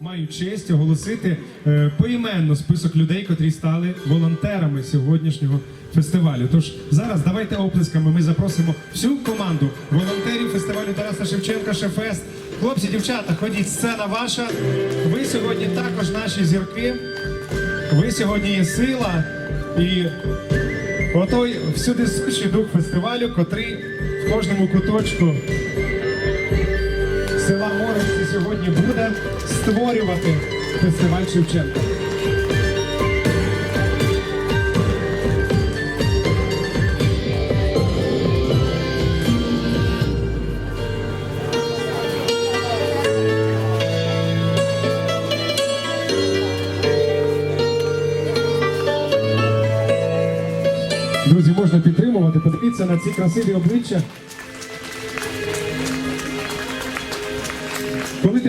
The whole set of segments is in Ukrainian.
маю честь оголосити е, поіменно список людей, котрі стали волонтерами сьогоднішнього фестивалю. Тож зараз давайте оплесками ми запросимо всю команду волонтерів фестивалю Тараса Шевченка Шефест. Хлопці, дівчата, ходіть, сцена ваша. Ви сьогодні також наші зірки. Ви сьогодні є сила і отой всюди сущий дух фестивалю, котрий в кожному куточку села Моровці сьогодні буде створювати фестиваль Шевченка. Друзі, можна підтримувати. Подивіться на ці красиві обличчя.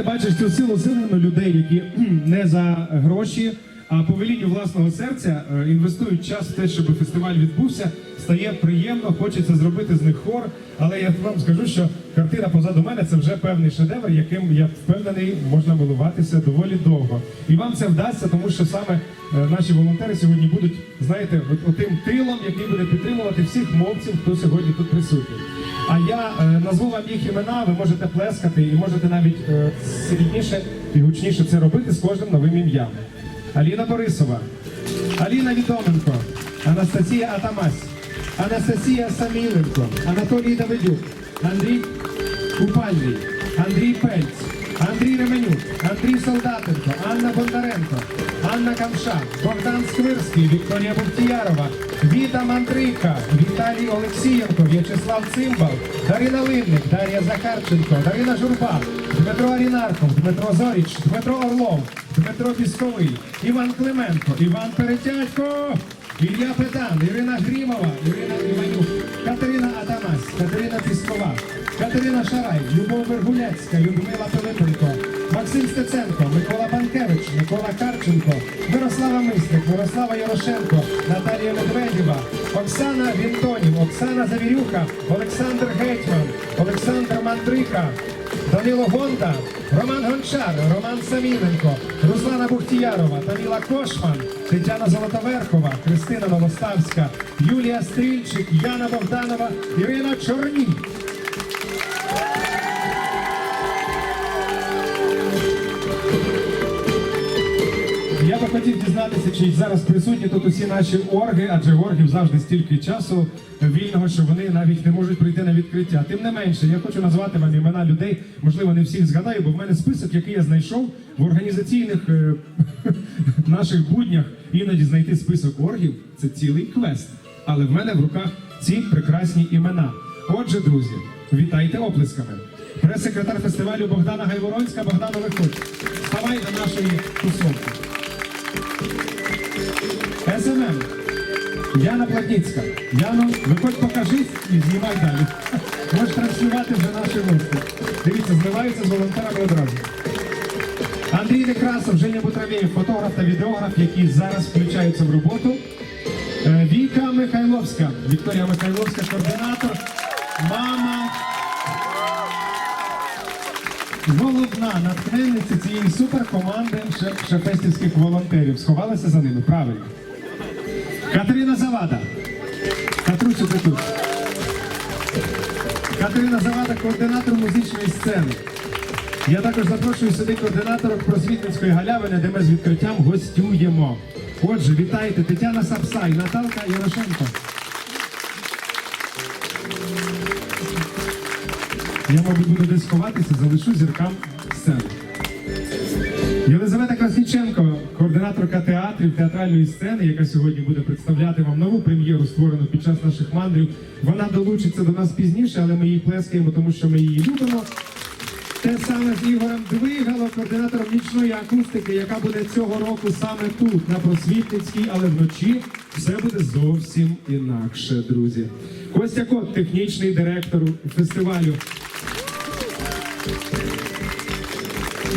Бачиш цю силу силину людей, які не за гроші, а по велінню власного серця е, інвестують час в те, щоб фестиваль відбувся, стає приємно, хочеться зробити з них хор. Але я вам скажу, що картина позаду мене це вже певний шедевр, яким я впевнений можна милуватися доволі довго. І вам це вдасться, тому що саме е, наші волонтери сьогодні будуть, знаєте, от, отим тилом, який буде підтримувати всіх мовців, хто сьогодні тут присутній. А я е, назву вам їх імена, ви можете плескати і можете навіть сильніше і гучніше це робити з кожним новим ім'ям. Аліна Борисова, Аліна Відоменко, Анастасія Атамась, Анастасія Саміленко, Анатолій Давидюк, Андрій Купальний, Андрій Пельц, Андрій Ременюк, Андрій Солдатенко, Анна Бондаренко, Анна Камша, Богдан Сквирський, Вікторія Бухтіярова, Віта Мандрика, Віталій Олексієнко, В'ячеслав Цимбал, Дарина Линник, Дар'я Захарченко, Дарина Журба, Дмитро Арінарков, Дмитро Зоріч, Дмитро Орлов, Дмитро Пісковий, Іван Клименко, Іван Перетятько, Ілля Педан, Ірина Грімова, Ірина Іванюк, Катерина Атамась, Катерина Піскова, Катерина Шарай, Любов Вергуляцька, Людмила Пилипенко, Максим Стеценко, Микола Банкевич, Микола Карченко, Мирослава Мисник, Мирослава Ярошенко, Наталія Медведєва, Оксана Вінтонів, Оксана Завірюха, Олександр Гетьман, Олександр Мандрика, Данило Гонта, Роман Гончар, Роман Саміненко, Руслана Бухтіярова, Таміла Кошман, Тетяна Золотоверхова, Христина Новоставська, Юлія Стрільчик, Яна Богданова, Ірина Чорній. Я би хотів дізнатися, чи зараз присутні тут усі наші орги, адже оргів завжди стільки часу вільного, що вони навіть не можуть прийти на відкриття. Тим не менше, я хочу назвати вам імена людей. Можливо, не всіх згадаю, бо в мене список, який я знайшов в організаційних е, наших буднях. Іноді знайти список оргів це цілий квест. Але в мене в руках ці прекрасні імена. Отже, друзі, вітайте оплесками. Прес-секретар фестивалю Богдана Гайворонська. Богдана, виходь. Вставай до нашої тусовки. СММ. Яна Платніцька. Яно, виходь покажись і знімай далі. Можеш транслювати вже наші гості. Дивіться, зливаються з волонтерами одразу. Андрій Некрасов, Женя Бутравєєв, фотограф та відеограф, які зараз включаються в роботу. Е, Віка Михайловська, Вікторія Михайловська, координатор, мама. Головна натхненниця цієї суперкоманди шефестівських волонтерів. Сховалася за ними, правильно. Катерина Завада. Катрусю ти тут. Катерина Завада, координатор музичної сцени. Я також запрошую сюди координаторок просвітницької галявини, де ми з відкриттям гостюємо. Отже, вітайте Тетяна Сапсай, Наталка Ярошенко. Я, мабуть, буду десь ховатися, залишу зіркам сцену. Єлизавета Красніченко, координаторка театрів театральної сцени, яка сьогодні буде представляти вам нову прем'єру, створену під час наших мандрів. Вона долучиться до нас пізніше, але ми її плескаємо, тому що ми її любимо. Те саме з Ігорем Двигало, координатором нічної акустики, яка буде цього року саме тут, на просвітницькій, але вночі все буде зовсім інакше, друзі. Костя Кот, технічний директор фестивалю.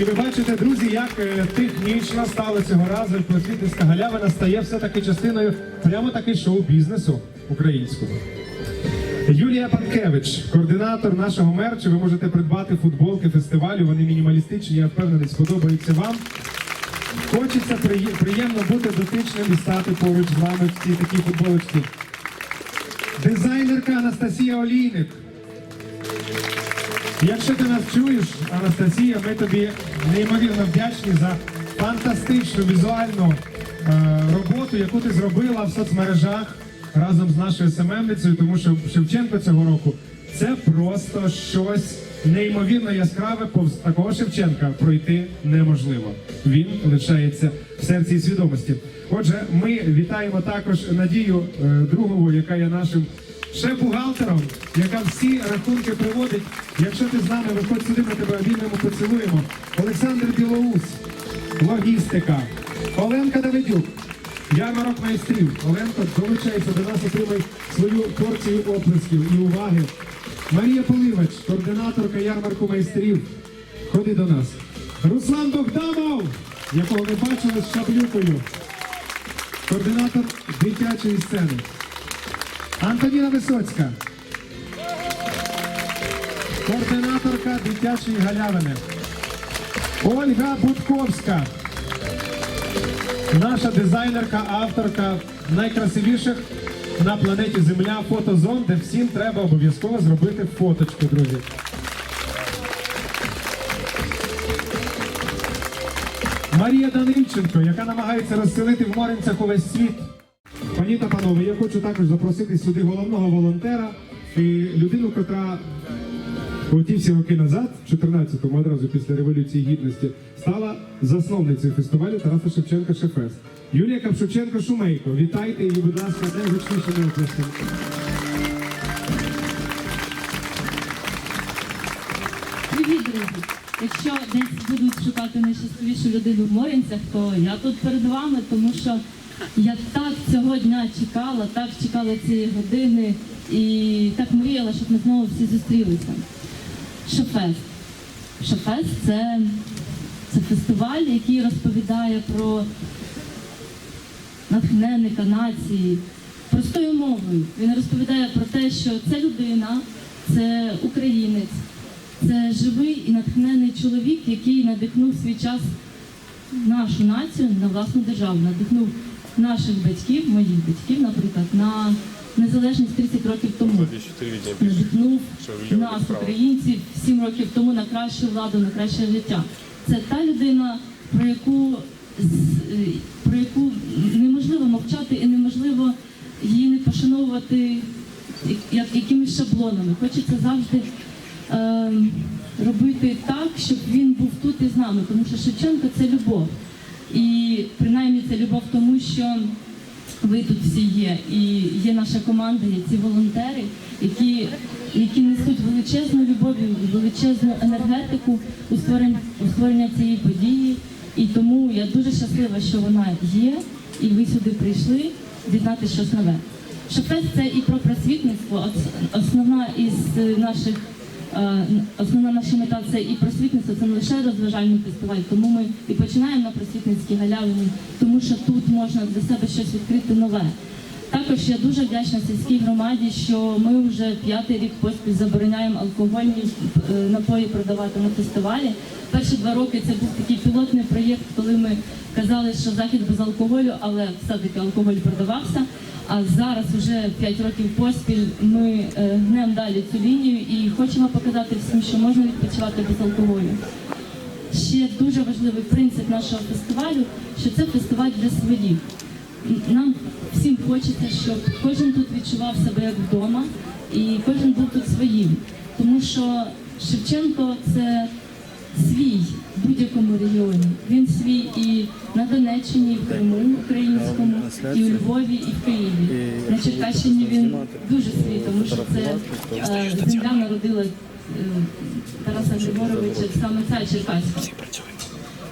І ви бачите, друзі, як е, технічно стало цього разу просвітницька галявина стає все-таки частиною прямо таки шоу-бізнесу українського. Юлія Панкевич, координатор нашого мерчу. Ви можете придбати футболки фестивалю. Вони мінімалістичні. Я впевнений, сподобаються вам. Хочеться приє- приємно бути дотичним і стати поруч з вами в цій такій футболочці. Дизайнерка Анастасія Олійник. Якщо ти нас чуєш, Анастасія, ми тобі неймовірно вдячні за фантастичну візуальну е, роботу, яку ти зробила в соцмережах разом з нашою СММницею, тому що Шевченко цього року це просто щось неймовірно яскраве, повз такого Шевченка пройти неможливо. Він лишається в серці свідомості. Отже, ми вітаємо також Надію е, Другову, яка є нашим шеф-бухгалтером, яка всі рахунки приводить. Якщо ти з нами, виходь сюди, ми тебе обіймемо, поцілуємо. Олександр Білоус, логістика. Оленка Давидюк, ярмарок майстрів. Оленко долучається до нас, отримай свою порцію оплесків і уваги. Марія Поливач, координаторка ярмарку майстрів. Ходи до нас. Руслан Богданов, якого ми бачили з шаблюкою. Координатор дитячої сцени. Антоніна Висоцька. Координаторка дитячої галявини. Ольга Будковська. Наша дизайнерка, авторка найкрасивіших на планеті Земля фотозон, де всім треба обов'язково зробити фоточку, друзі. Марія Данильченко, яка намагається розселити в Моринцях увесь світ. Пані та панове, я хочу також запросити сюди головного волонтера і людину, у ті всі роки назад, в 14-му, одразу після Революції Гідності, стала засновницею фестивалю Тараса Шевченка Шефест. Юлія Капшученко Шумейко. Вітайте її, будь ласка, найгучнішими оплесками. Привіт, друзі! Якщо десь будуть шукати найщасливішу людину в Морінцях, то я тут перед вами, тому що я так цього дня чекала, так чекала цієї години і так мріяла, щоб ми знову всі зустрілися. Шофест. Шофест це, це фестиваль, який розповідає про натхненника нації простою мовою. Він розповідає про те, що це людина, це українець, це живий і натхнений чоловік, який надихнув свій час нашу націю на власну державу, надихнув наших батьків, моїх батьків, наприклад, на незалежність 30 років тому. Надихнув нас, українців, 7 років тому на кращу владу, на краще життя. Це та людина, про яку е, про яку неможливо мовчати і неможливо її не пошановувати як якимись шаблонами. Хочеться завжди е, робити так, щоб він був тут і з нами, тому що Шевченко це любов. І принаймні це любов тому, що ви тут всі є, і є наша команда, є ці волонтери, які, які несуть величезну любов величезну енергетику у створення, у створення цієї події. І тому я дуже щаслива, що вона є, і ви сюди прийшли дізнатися щось нове. Шофест це і про просвітництво. Основна із е, наших Основна наша мета це і просвітництво, це не лише розважальний фестиваль, тому ми і починаємо на просвітницькій галявині, тому що тут можна для себе щось відкрити нове. Також я дуже вдячна сільській громаді, що ми вже п'ятий рік поспіль забороняємо алкогольні е, напої продавати на фестивалі. Перші два роки це був такий пілотний проєкт, коли ми казали, що захід без алкоголю, але все-таки алкоголь продавався. А зараз вже 5 років поспіль ми е, гнемо далі цю лінію і хочемо показати всім, що можна відпочивати без алкоголю. Ще дуже важливий принцип нашого фестивалю, що це фестиваль для своїх. Нам всім хочеться, щоб кожен тут відчував себе як вдома і кожен був тут своїм. Тому що Шевченко це свій в будь-якому регіоні. Він свій і на Донеччині, і в Криму українському, і у Львові, і в Києві. На Черкащині він дуже свій, тому що це е, земля народила е, Тараса Григоровича, саме ця Черкаська.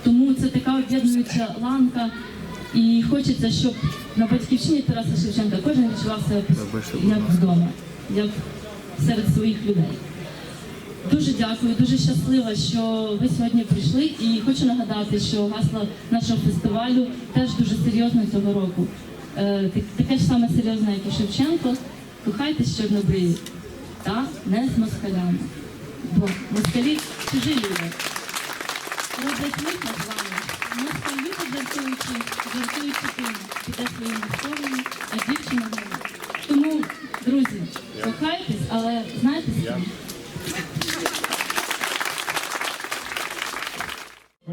Тому це така об'єднуюча ланка. І хочеться, щоб на батьківщині Тараса Шевченка кожен відчував себе як вдома, як серед своїх людей. Дуже дякую, дуже щаслива, що ви сьогодні прийшли. І хочу нагадати, що гасло нашого фестивалю теж дуже серйозно цього року. Е, Таке ж саме серйозне, як і Шевченко. Кохайтесь чорнобриві. та не з москалями. Бо москалі чужі люди. Роблять лихо з вами. Любить жартуючи, жартуючи тим, піде своїми сторонами, а дівчина. Тому, друзі, кохайтесь, але знаєте?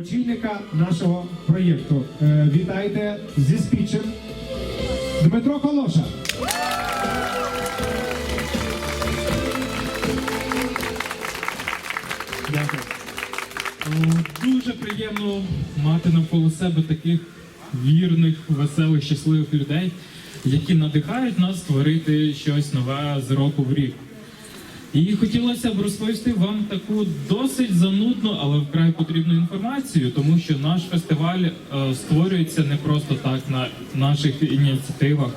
Очільника нашого проєкту. Е, Вітайте зі спічем Дмитро Колоша. Дякую. Дуже приємно мати навколо себе таких вірних, веселих, щасливих людей, які надихають нас створити щось нове з року в рік. І хотілося б розповісти вам таку досить занудну, але вкрай потрібну інформацію, тому що наш фестиваль е, створюється не просто так на наших ініціативах.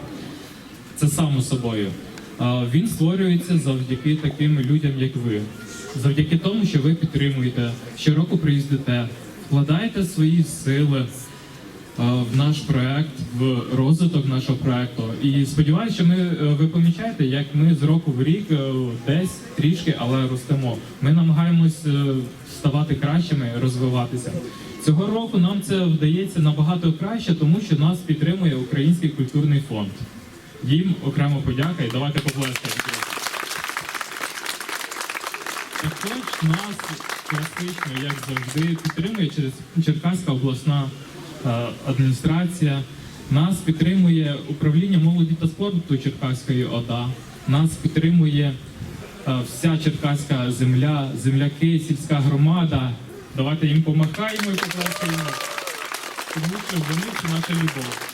Це само собою. Він створюється завдяки таким людям, як ви. Завдяки тому, що ви підтримуєте, щороку приїздите, вкладаєте свої сили в наш проект, в розвиток нашого проекту. І сподіваюся, що ми е, ви помічаєте, як ми з року в рік е, десь трішки, але ростемо. Ми намагаємось е, ставати кращими, розвиватися. Цього року нам це вдається набагато краще, тому що нас підтримує Український культурний фонд. Їм окремо подяка і давайте поплескаємо. Також нас класично, як завжди, підтримує через Черкаська обласна е, адміністрація. Нас підтримує управління молоді та спорту Черкаської ОДА. Нас підтримує е, вся черкаська земля, земляки, сільська громада. Давайте їм помахаємо і поплескаємо, тому що вони це наша любов.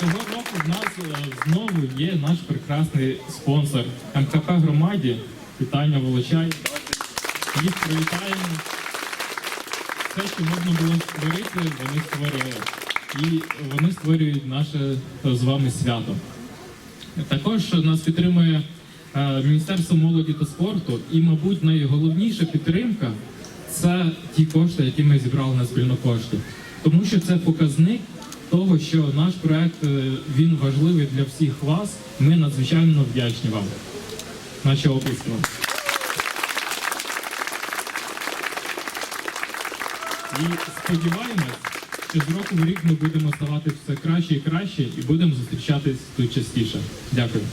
Цього року в нас е, знову є наш прекрасний спонсор МКП громаді. Вітання Волочай. Їх привітаємо. Все, що можна було створити, вони створили. І вони створюють наше е, з вами свято. Також нас підтримує е, Міністерство молоді та спорту, і, мабуть, найголовніша підтримка це ті кошти, які ми зібрали на спільну кошти. Тому що це показник того, що наш проект е, він важливий для всіх вас. Ми надзвичайно вдячні вам. Наші оплески І сподіваємось, що з року в рік ми будемо ставати все краще і краще і будемо зустрічатись тут частіше. Дякую.